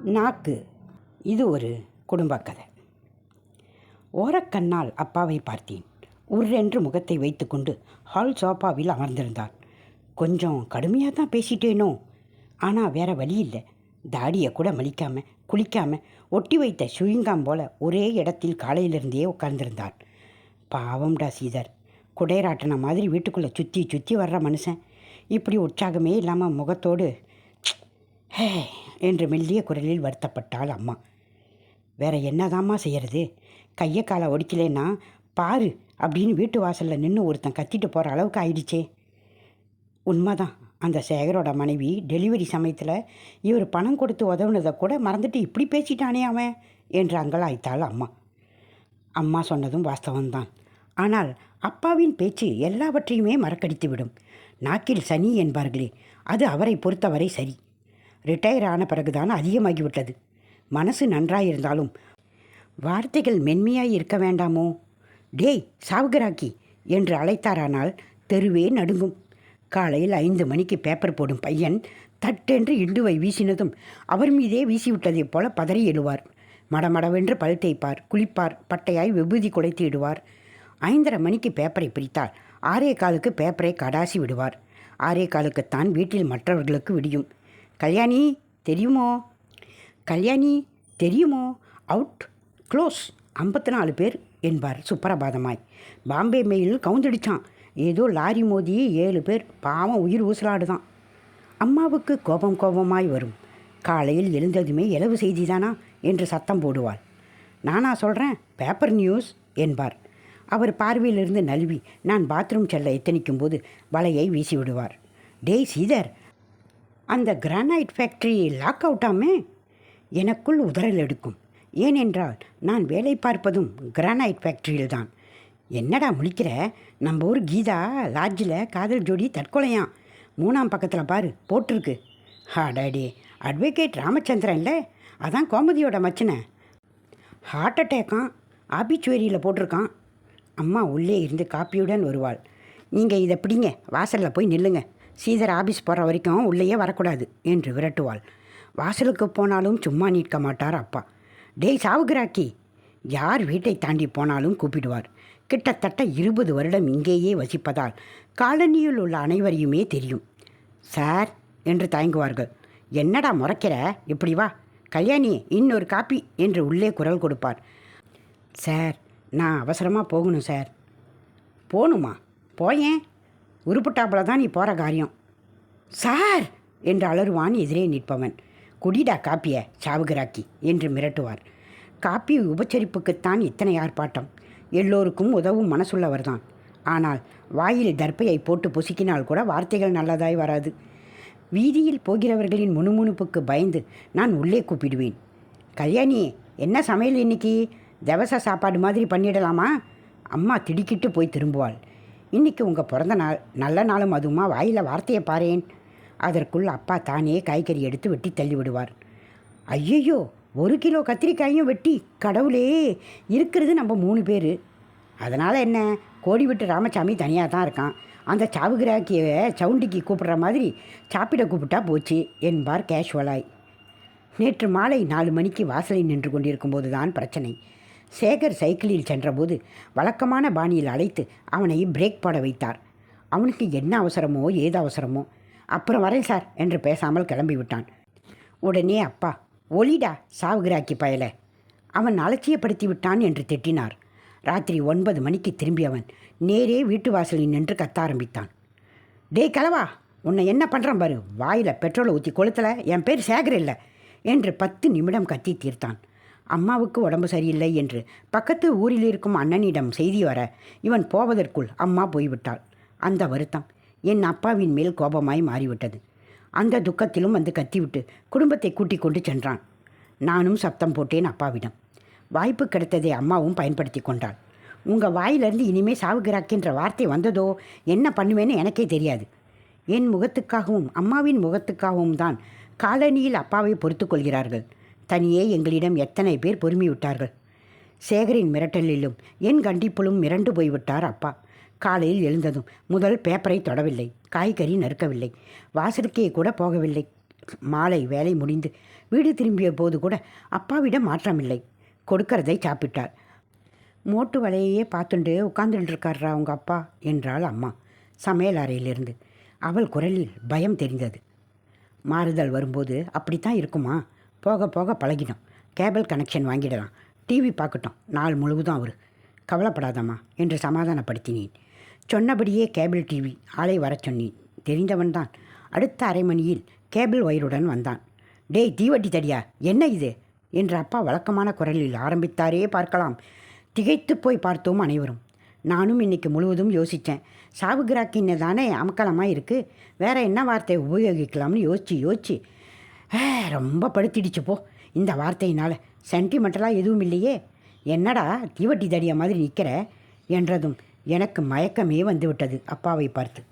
நாக்கு. இது ஒரு குடும்ப கதை ஓரக்கண்ணால் அப்பாவை பார்த்தேன். உர்ரென்று முகத்தை வைத்துக்கொண்டு ஹால் சோஃபாவில் அமர்ந்திருந்தார் கொஞ்சம் கடுமையாக தான் பேசிட்டேனோ? ஆனால் வேற வழி இல்லை. தாடியை கூட மலிக்காம குளிக்காம ஒட்டி வைத்த சுயிங்காம் போல ஒரே இடத்தில் காலையிலிருந்தே உட்கார்ந்திருந்தார் பாவம்டா சீதர். குடையராட்டின மாதிரி வீட்டுக்குள்ளே சுற்றி சுற்றி வர்ற மனுஷன். இப்படி உற்சாகமே இல்லாமல் முகத்தோடு ஹே என்று மெல்லிய குரலில் வருத்தப்பட்டாள் அம்மா. வேற என்னதாம்மா செய்யறது? கையை காலை ஒடிக்கலேன்னா பாரு அப்படின்னு வீட்டு வாசலில் நின்று ஒருத்தன் கத்திட்டு போகிற அளவுக்கு ஆயிடுச்சே. உண்மைதான். அந்த சேகரோட மனைவி டெலிவரி சமயத்தில் இவர் பணம் கொடுத்து உதவுனதை கூட மறந்துட்டு இப்படி பேசிட்டானே அவன் என்று அங்கலாய்த்தாள் அம்மா. அம்மா சொன்னதும் வாஸ்தவம்தான். ஆனால் அப்பாவின் பேச்சு எல்லாவற்றையுமே மறக்கடித்து விடும் நாக்கில் சனி என்பார்களே அது அவரை பொறுத்தவரை சரி. ரிட்டையர் ஆன பிறகுதான் அதிகமாகிவிட்டது. மனசு நன்றாயிருந்தாலும் வார்த்தைகள் மென்மையாய் இருக்க வேண்டாமோ? டேய் சாவுகராக்கி என்று அழைத்தாரானால் தெருவே நடுங்கும். காலையில் ஐந்து மணிக்கு பேப்பர் போடும் பையன் தட்டென்று இண்டுவை வீசினதும் அவர் மீதே வீசிவிட்டதைப் போல பதறி எழுவார். மடமடவென்று பல் தேய்ப்பார் குளிப்பார் பட்டையாய் விபூதி குலைத்து இடுவார். ஐந்தரை மணிக்கு பேப்பரை பிரித்தால் ஆறே காலுக்கு பேப்பரை கடாசி விடுவார். ஆறே காலுக்குத்தான் வீட்டில் மற்றவர்களுக்கு விடியும். கல்யாணி தெரியுமோ? கல்யாணி தெரியுமோ? அவுட் க்ளோஸ் ஐம்பத்தி நாலு பேர் என்பார் சுப்பரபாதமாய். பாம்பே மெயில் கவுந்தடிச்சான். ஏதோ லாரி மோதி ஏழு பேர் பாவம் உயிர் ஊசலாடுதான். அம்மாவுக்கு கோபம் கோபமாய் வரும். காலையில் எழுந்ததுமே இலவு செய்திதானா என்று சத்தம் போடுவாள். நானா சொல்கிறேன் பேப்பர் நியூஸ் என்பார். அவர் பார்வையிலிருந்து நல்வி நான் பாத்ரூம் செல்ல எத்தனிக்கும் போது வலையை வீசி விடுவார் டேய் சீதர் அந்த கிரானைட் ஃபேக்ட்ரி லாக் அவுட்டாமே எனக்குள் உதறல் எடுக்கும். ஏனென்றால் நான் வேலை பார்ப்பதும் கிரானைட் ஃபேக்ட்ரியில் தான். என்னடா முழிக்கிற? நம்ம ஊர் கீதா லாட்ஜில் காதல் ஜோடி தற்கொலையாம். மூணாம் பக்கத்தில் பாரு போட்டிருக்கு. ஹாடாடி அட்வொகேட் ராமச்சந்திரன்ல அதான் கோமதியோட மச்சனை. ஹார்ட் அட்டேக்கான் ஆபிச்சுவேரியில் போட்டிருக்கான். அம்மா உள்ளே இருந்து காப்பியுடன் வருவாள். நீங்கள் இதை பிடிங்க வாசலில் போய் நில்லுங்க. சீதர் ஆபீஸ் போகிற வரைக்கும் உள்ளேயே வரக்கூடாது என்று விரட்டுவாள். வாசலுக்கு போனாலும் சும்மா நிற்க மாட்டார் அப்பா. டேய் சாவுகிராக்கி யார் வீட்டை தாண்டி போனாலும் கூப்பிடுவார். கிட்டத்தட்ட இருபது வருடம் இங்கேயே வசிப்பதால் காலனியில் உள்ள அனைவரையுமே தெரியும். சார் என்று தயங்குவார்கள். என்னடா முறைக்கிற? இப்படி வா. கல்யாணி இன்னொரு காப்பி என்று உள்ளே குரல் கொடுப்பார். சார் நான் அவசரமாக போகணும் சார். போகணுமா போயேன். உருப்புட்டாப்புல தான் நீ போகிற காரியம். சார்! என்று அலறுவான் எதிரே நிற்பவன். குடிடா காப்பிய சாவுகிராக்கி என்று மிரட்டுவார். காப்பி உபச்சரிப்புக்குத்தான் இத்தனை ஆர்ப்பாட்டம். எல்லோருக்கும் உதவும் மனசுள்ளவர்தான் ஆனால் வாயில் தர்ப்பையை போட்டு பொசுக்கினால் கூட வார்த்தைகள் நல்லதாய் வராது. வீதியில் போகிறவர்களின் முணுமுணுப்புக்கு பயந்து நான் உள்ளே கூப்பிடுவேன். கல்யாணி என்ன சமையல் இன்னைக்கு? தவச சாப்பாடு மாதிரி பண்ணிடலாமா? அம்மா திடுக்கிட்டு போய் திரும்புவாள். இன்னைக்கு உங்கள் பிறந்த நாள் நல்ல நாளும் அதுவுமா வாயில் வார்த்தையை பாரேன். அதற்குள் அப்பா தானே காய்கறி எடுத்து வெட்டி தள்ளி விடுவார். ஐயையோ ஒரு கிலோ கத்திரிக்காயும் வெட்டி கடவுளே இருக்கிறது நம்ம மூணு பேர். அதனால் என்ன? கோடி விட்டு ராமசாமி தனியாக தான் இருக்கான். அந்த சாவுகிராக்கிய சவுண்டிக்கு கூப்பிடுற மாதிரி சாப்பிட கூப்பிட்டா போச்சு என்பார் கேஷுவலாய் நேற்று மாலை நாலு மணிக்கு வாசலில் நின்று கொண்டிருக்கும்போது தான் பிரச்சனை. சேகர் சைக்கிளில் சென்றபோது வழக்கமான பாணியில் அழைத்து அவனை பிரேக் போட வைத்தார். அவனுக்கு என்ன அவசரமோ ஏது அவசரமோ அப்புறம் வரேன் சார் என்று பேசாமல் கிளம்பி விட்டான் உடனே அப்பா ஒலிடா சாவுகிராக்கி பயல. அவன் அலட்சியப்படுத்தி விட்டான் என்று திட்டினார். ராத்திரி ஒன்பது மணிக்கு திரும்பியவன் நேரே வீட்டு வாசலில் நின்று கத்த ஆரம்பித்தான். டேய் கலவா உன்னை என்ன பண்ணுறான் பாரு? வாயில் பெட்ரோலை ஊற்றி கொளுத்தலை? என் பேர் சேகர் இல்லை என்று பத்து நிமிடம் கத்தி தீர்த்தான். அம்மாவுக்கு உடம்பு சரியில்லை என்று பக்கத்து ஊரில் இருக்கும் அண்ணனிடம் செய்தி வர இவன் போவதற்குள் அம்மா போய்விட்டாள். அந்த வருத்தம் என் அப்பாவின் மேல் கோபமாய் மாறிவிட்டது. அந்த துக்கத்திலும் வந்து கத்திவிட்டு குடும்பத்தை கூட்டிக் கொண்டு சென்றான். நானும் சப்தம் போட்டேன் அப்பாவிடம். வாய்ப்பு கிடைத்ததை அம்மாவும் பயன்படுத்தி கொண்டாள். உங்கள் வாயிலிருந்து இனிமே சாவுகிறாக்கின்ற வார்த்தை வந்ததோ என்ன பண்ணுவேன்னு எனக்கே தெரியாது. என் முகத்துக்காகவும் அம்மாவின் முகத்துக்காகவும் தான் காலனியில் அப்பாவை பொறுத்து கொள்கிறார்கள். தனியே எங்களிடம் எத்தனை பேர் பொறுமிவிட்டார்கள்? சேகரின் மிரட்டலிலும் என் கண்டிப்பிலும் மிரண்டு போய்விட்டார் அப்பா. காலையில் எழுந்ததும் முதல் பேப்பரை தொடவில்லை காய்கறி நறுக்கவில்லை வாசலுக்கே கூட போகவில்லை. மாலை வேலை முடிந்து வீடு திரும்பிய போது கூட அப்பாவிடம் மாற்றமில்லை. கொடுக்கறதை சாப்பிட்டார். மோட்டு வலையையே பார்த்துண்டு உட்கார்ந்துட்டு இருக்காரா உங்கள் அப்பா? என்றாள் அம்மா சமையல் அறையிலிருந்து. அவள் குரலில் பயம் தெரிந்தது. மாறுதல் வரும்போது அப்படித்தான் இருக்குமா? போக போக பழகிடும் கேபிள் கனெக்ஷன் வாங்கிடலாம். டிவி பார்க்கட்டும். நாள் முழுவதும் அவர். கவலைப்படாதம்மா என்று சமாதானப்படுத்தினேன். சொன்னபடியே கேபிள் டிவி ஆளை வரச் சொன்னேன். தெரிந்தவன்தான் அடுத்த அரை மணியில் கேபிள் ஒயருடன் வந்தான். டேய் தீவட்டி தடியா என்ன இது? என்று அப்பா வழக்கமான குரலில் ஆரம்பித்தாரே பார்க்கலாம். திகைத்து போய் பார்த்தோம் அனைவரும். நானும் இன்னைக்கு முழுவதும் யோசித்தேன் சாவுகிராக்கின்னு தானே அமக்கலமாக இருக்குது வேற என்ன வார்த்தையை உபயோகிக்கலாம்னு யோசிச்சு யோசிச்சு ரொம்ப படுத்திடுச்சுப்போ இந்த வார்த்தையினால் சென்டிமெண்டலாக எதுவும் இல்லையே. என்னடா தீவட்டி தடியா மாதிரி நிற்கிற என்றதும் எனக்கு மயக்கமே வந்து விட்டது அப்பாவை பார்த்து.